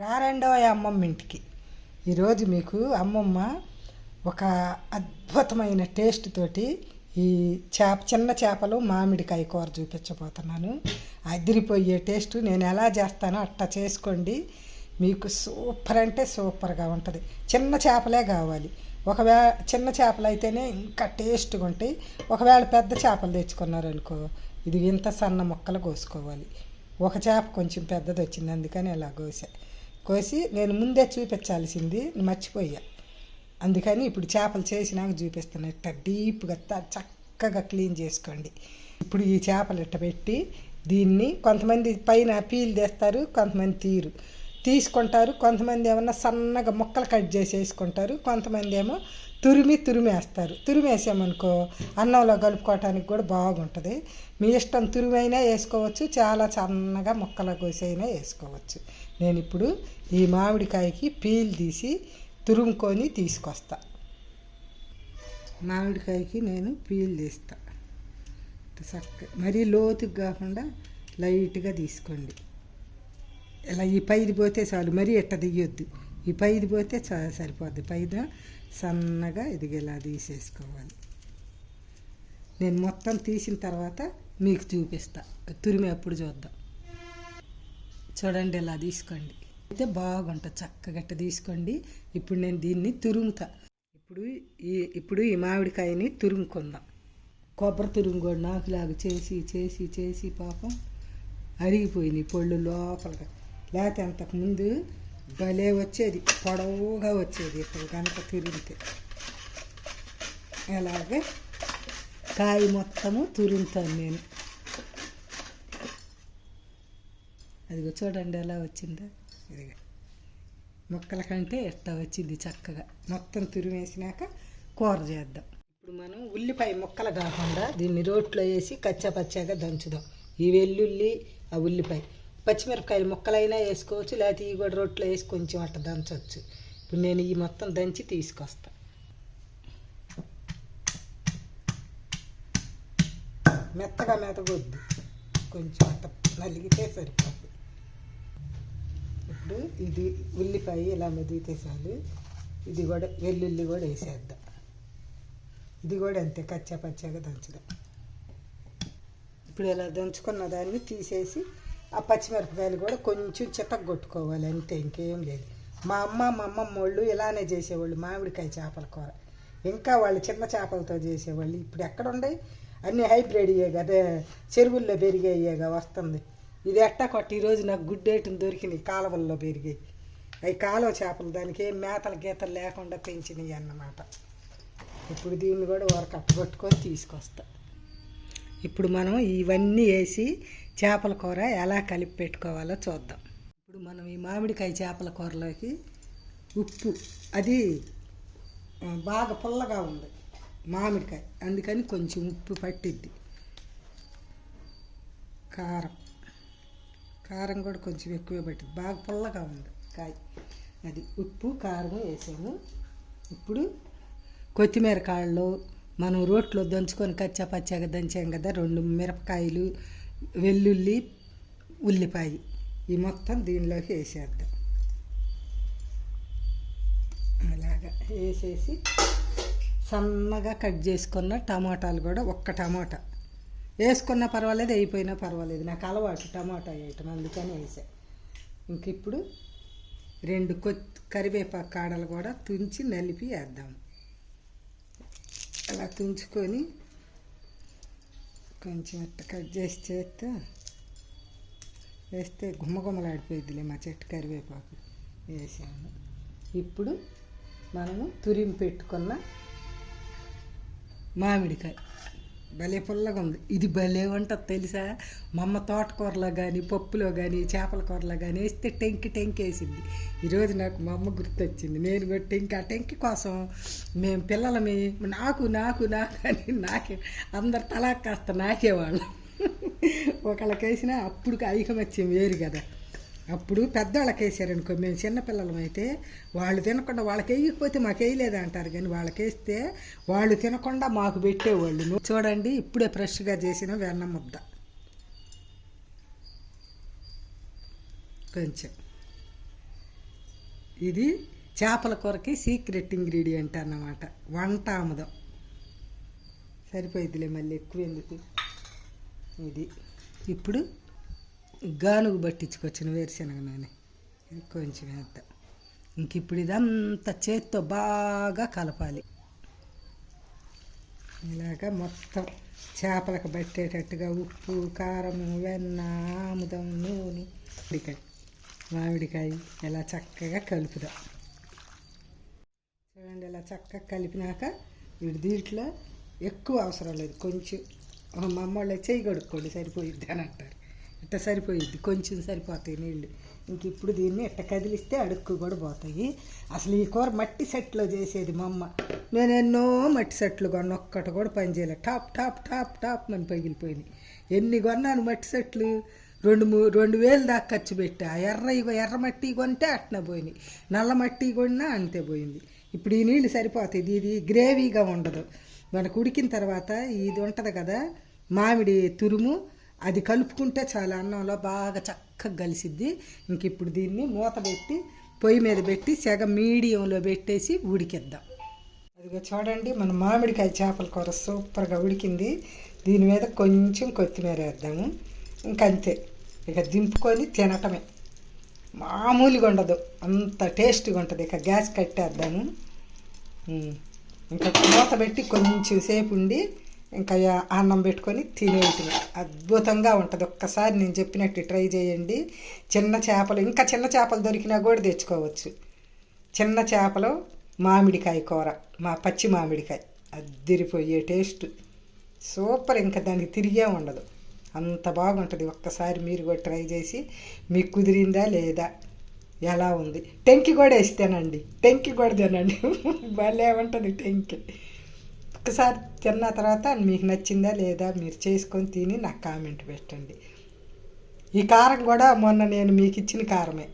రారెండో అమ్మమ్మ ఇంటికి. ఈరోజు మీకు అమ్మమ్మ ఒక అద్భుతమైన టేస్ట్ తోటి ఈ చేప చిన్న చేపలు మామిడికాయ కూర చూపించబోతున్నాను. అదిరిపోయే టేస్ట్ నేను ఎలా చేస్తానో అట్టా చేసుకోండి. మీకు సూపర్ అంటే సూపర్గా ఉంటుంది. చిన్న చేపలే కావాలి. ఒకవేళ చిన్న చేపలు అయితేనే ఇంకా టేస్ట్గా ఉంటాయి. ఒకవేళ పెద్ద చేపలు తెచ్చుకున్నారనుకో ఇది ఇంత సన్న ముక్కలు కోసుకోవాలి. ఒక చేప కొంచెం పెద్దది వచ్చింది అందుకని ఇలా కోసా. కోసి నేను ముందే చూపించాల్సింది మర్చిపోయా. అందుకని ఇప్పుడు చేపలు చేసినాక చూపిస్తాను. ఇట్ట డీప్గా చక్కగా క్లీన్ చేసుకోండి. ఇప్పుడు ఈ చేపలు ఇట్ట పెట్టి దీన్ని కొంతమంది పైన పీలు తీస్తారు కొంతమంది తీరు తీసుకుంటారు. కొంతమంది ఏమన్నా సన్నగా ముక్కలు కట్ చేసి వేసుకుంటారు. కొంతమంది ఏమో తురిమి తురిమేస్తారు తురిమేసామనుకో అన్నంలో కలుపుకోవటానికి కూడా బాగుంటుంది. మీ ఇష్టం తురిమైనా వేసుకోవచ్చు. చాలా సన్నగా ముక్కల కోసైనా వేసుకోవచ్చు. నేను ఇప్పుడు ఈ మామిడికాయకి పీల్ తీసి తురుముకొని తీసుకొస్తా. మామిడికాయకి నేను పీల్ తీస్తా. చక్క మరీ లోతుగా కాకుండా లైట్గా తీసుకోండి. ఇలా ఈ పైది పోతే చాలు మరీ ఎట్ట దిగొద్దు. ఈ పైది పోతే చా సరిపోద్ది. పైద సన్నగా ఇదిగేలా తీసేసుకోవాలి. నేను మొత్తం తీసిన తర్వాత మీకు చూపిస్తా. తురిమి అప్పుడు చూద్దాం. చూడండి ఇలా తీసుకోండి. అయితే బాగుంటుంది చక్కగా ఇట్ట తీసుకోండి. ఇప్పుడు నేను దీన్ని తురుముతా. ఇప్పుడు ఈ ఇప్పుడు ఈ మామిడికాయని తురుముకుందాం. కొబ్బరి తురుము కూడా నాకులాగా చేసి చేసి చేసి పాపం అరిగిపోయినాయి పళ్ళు లోపలగా లేకపోతే అంతకుముందు భలే వచ్చేది పొడవుగా వచ్చేది ఇప్పుడు కనుక తురిమితే అలాగే కాయ మొత్తము తురుముతాను నేను. అదిగో చూడండి ఎలా వచ్చిందో. ఇదిగో. ముక్కల కంటే ఎట్టా వచ్చింది చక్కగా. మొత్తం తురిమేసినాక కూర చేద్దాం. ఇప్పుడు మనం ఉల్లిపాయ ముక్కలు కాకుండా దీన్ని రోట్లో వేసి కచ్చాపచ్చాగా దంచుదాం. ఈ వెల్లుల్లి ఆ ఉల్లిపాయ. పచ్చిమిరపకాయలు ముక్కలైనా వేసుకోవచ్చు లేకపోతే ఇవి కూడా రొట్టెలో వేసి కొంచెం అట్ట దంచవచ్చు ఇప్పుడు నేను ఈ మొత్తం దంచి తీసుకొస్తా. మెత్తగా మెతగొద్దు కొంచెం అట్ట నలిగితే సరిపోతుంది ఇప్పుడు ఇది ఉల్లిపాయ ఇలా మెదిగితే చాలు. ఇది కూడా వెల్లుల్లి కూడా వేసేద్దాం. ఇది కూడా అంతే కచ్చా పచ్చాగా దంచుదాం. ఇప్పుడు ఇలా దంచుకున్న దాన్ని తీసేసి ఆ పచ్చిమిరపకాయలు కూడా కొంచెం చితగొట్టుకోవాలి అంతే ఇంకేం లేదు. మా అమ్మ మా అమ్మమ్మ వాళ్ళు ఇలానే చేసేవాళ్ళు మామిడికాయ చేపల కూర. ఇంకా వాళ్ళు చిన్న చేపలతో చేసేవాళ్ళు. ఇప్పుడు ఎక్కడ ఉన్నాయి? హైబ్రిడ్ హైబ్రిడ్ అదే చెరువుల్లో పెరిగాయిగా వస్తుంది. ఇది ఎట్టా కొట్టి ఈరోజు నాకు గుడ్డేటిని దొరికినాయి కాలువల్లో పెరిగాయి. అవి కాలువ చేపలు దానికి ఏం మేతలు గీతలు లేకుండా పెంచినాయి అన్నమాట. ఇప్పుడు దీన్ని కూడా వరకు కొట్టుకొని తీసుకొస్తా. ఇప్పుడు మనం ఇవన్నీ వేసి చేపల కూర ఎలా కలిపి పెట్టుకోవాలో చూద్దాం. ఇప్పుడు మనం ఈ మామిడికాయ చేపల కూరలోకి ఉప్పు అది బాగా పుల్లగా ఉంది మామిడికాయ. అందుకని కొంచెం ఉప్పు పట్టిద్ది. కారం. కారం కూడా కొంచెం ఎక్కువ పట్టింది బాగా పుల్లగా ఉంది కాయ. అది ఉప్పు కారం వేసాము. ఇప్పుడు కొత్తిమీర కాళ్ళు మనం రోట్లో దంచుకొని కచ్చా పచ్చాగా దంచాం కదా రెండు మిరపకాయలు వెల్లుల్లి ఉల్లిపాయ. ఈ మొత్తం దీనిలోకి వేసేద్దాం. అలాగా వేసేసి సన్నగా కట్ చేసుకున్న టమాటాలు కూడా ఒక్క టమాటా. వేసుకున్నా పర్వాలేదు అయిపోయినా పర్వాలేదు. నాకు అలవాటు టమాటా వేయటం అందుకని వేసా. ఇంక ఇప్పుడు రెండు కొ కరివేపాకు కాడలు కూడా తుంచి నలిపి వేద్దాం. అలా తుంచుకొని కొంచెం అట్ట కట్ చేసి చేస్తే వేస్తే గుమ్మగుమ్మలాడిపోయిద్దిలే మా చెట్టు కరివేపాకు వేసాము ఇప్పుడు మనము తురిమి పెట్టుకున్న మామిడికాయ. భలే పుల్లగా ఉంది. ఇది భలే ఉంటుంది తెలుసా? మా అమ్మ తోటకూరలో కానీ పప్పులో కానీ చేపల కూరలో కానీ వేస్తే టెంకి టెంకి వేసింది. ఈరోజు నాకు మా అమ్మ గుర్తొచ్చింది. నేను కూడా టెంకి ఆ టెంకి కోసం మేము పిల్లలమి నాకు నాకు నాకు అని నాకే అందరు తలా కాస్త నాకేవాళ్ళం. ఒకళ్ళకి వేసినా అప్పుడు ఐకమత్యం వేరు కదా. అప్పుడు పెద్దవాళ్ళకి వేసారనుకో మేము చిన్నపిల్లలం అయితే వాళ్ళు తినకుండా వాళ్ళకి వేయకపోతే మాకు వేయలేదు అంటారు. కానీ వాళ్ళకి వేస్తే వాళ్ళు తినకుండా మాకు పెట్టేవాళ్ళు. చూడండి ఇప్పుడే ఫ్రెష్గా చేసిన వెన్న ముద్ద. కొంచెం. ఇది చేపల కూరకి సీక్రెట్ ఇంగ్రీడియంట్ అన్నమాట. వంట ఆముదం. సరిపోయిద్దిలే మళ్ళీ ఎక్కువ ఎందుకు? ఇది. ఇప్పుడు గానుగు పట్టించుకొచ్చిన వేరుశనగ నూనె. కొంచెం వేద్దాం. ఇంక ఇప్పుడు ఇదంతా చేత్తో బాగా కలపాలి. ఇలాగా మొత్తం చేపలకు పట్టేటట్టుగా ఉప్పు కారం వెన్న ఆముదం నూనె మామిడికాయ. మామిడికాయ ఇలా చక్కగా కలుపుదాం. చూడండి ఇలా చక్కగా కలిపినాక వీడి దీంట్లో ఎక్కువ అవసరం లేదు. కొంచెం మా అమ్మ వాళ్ళు చేయి కొడుక్కోండి సరిపోయిద్ది అని అంటారు. ఇట్ట సరిపోయిద్ది? కొంచెం సరిపోతాయి నీళ్ళు. ఇంక ఇప్పుడు దీన్ని ఇట్ట కదిలిస్తే అడుక్కు కూడా పోతాయి. అసలు ఈ కూర మట్టి సెట్లో చేసేది మా అమ్మ. నేను ఎన్నో మట్టి సెట్లు కొన్న ఒక్కటి కూడా పనిచేయలే టాప్ టాప్ టాప్ టాప్ అని పగిలిపోయినాయి ఎన్ని కొన్నాను మట్టి సెట్లు? రెండు మూ రెండు వేలు దాకా ఖర్చు పెట్టా. ఎర్ర ఇగో ఎర్ర మట్టి కొంటే అట్నే పోయినాయి. నల్ల మట్టి కొన్నా అంతే పోయింది. ఇప్పుడు ఈ నీళ్ళు సరిపోతాయి. ఇది గ్రేవీగా ఉండదు. మనకు ఉడికిన తర్వాత ఇది ఉంటుంది కదా మామిడి తురుము అది కలుపుకుంటే చాలా అన్నంలో బాగా చక్కగా కలిసిద్ది. ఇంక ఇప్పుడు దీన్ని మూత పెట్టి పొయ్యి మీద పెట్టి సెగ మీడియంలో పెట్టేసి ఉడికిద్దాం. అదిగో చూడండి మన మామిడికాయ చేపల కూర సూపర్గా ఉడికింది. దీని మీద కొంచెం కొత్తిమీర వేద్దాము. ఇంకంతే. ఇక దింపుకొని తినటమే. మామూలుగా ఉండదు. అంత టేస్ట్గా ఉంటుంది. ఇక గ్యాస్ కట్టేద్దాము. ఇంకా మూత పెట్టి కొంచెం సేపు ఉండి ఇంకా అన్నం పెట్టుకొని తినేటివి. అద్భుతంగా ఉంటుంది. ఒక్కసారి నేను చెప్పినట్టు ట్రై చేయండి. చిన్న చేపలు ఇంకా చిన్న చేపలు దొరికినా కూడా తెచ్చుకోవచ్చు. చిన్న చేపలు మామిడికాయ కూర మా పచ్చి మామిడికాయ. అద్దిరిపోయే టేస్ట్. సూపర్. ఇంకా దానికి తిరిగే ఉండదు. అంత బాగుంటుంది. ఒక్కసారి మీరు కూడా ట్రై చేసి మీకు కుదిరిందా లేదా? ఎలా ఉంది? టెంకి కూడా వేస్తేనండి టెంకి కూడా తినండి. భలే ఉంటుంది టెంకి. ఒక్కసారి తిన్న తర్వాత మీకు నచ్చిందా లేదా మీరు చేసుకొని తిని నాకు కామెంట్ పెట్టండి. ఈ కారం కూడా మొన్న నేను మీకు ఇచ్చిన కారమే.